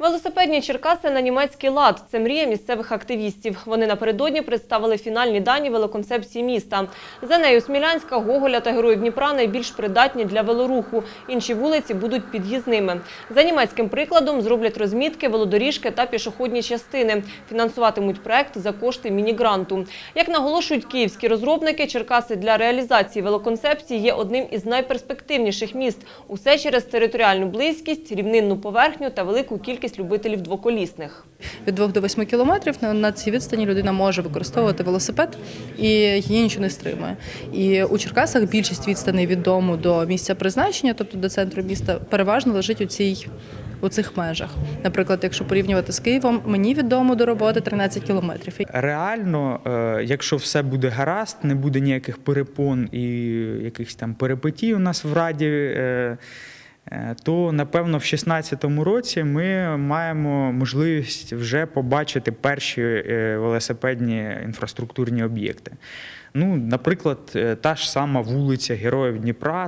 Велосипедні Черкаси на німецький лад – це мрія місцевих активістів. Вони напередодні представили фінальні дані велоконцепції міста. За нею Смілянська, Гоголя та Героїв Дніпра найбільш придатні для велоруху. Інші вулиці будуть під'їзними. За німецьким прикладом зроблять розмітки, велодоріжки та пішохідні частини. Фінансуватимуть проект за кошти міні-гранту. Як наголошують київські розробники, Черкаси для реалізації велоконцепції є одним із найперспективніших міст. Усе через територіальну близькість, рівнинну поверхню та велику кількість любителів двоколісних. від 2 до 8 кілометрів на, цій відстані людина може використовувати велосипед і її нічого не стримує. І у Черкасах більшість відстаней від дому до місця призначення, тобто до центру міста, переважно лежить у цій. У цих межах, наприклад, якщо порівнювати з Києвом, мені від дому до роботи 13 кілометрів. Реально, е, якщо все буде гаразд, не буде ніяких перепон і якихось там перипетій у нас в раді, е, то напевно в 2016 році ми маємо можливість вже побачити перші е, велосипедні інфраструктурні об'єкти. Ну, наприклад, е, та ж сама вулиця Героїв Дніпра.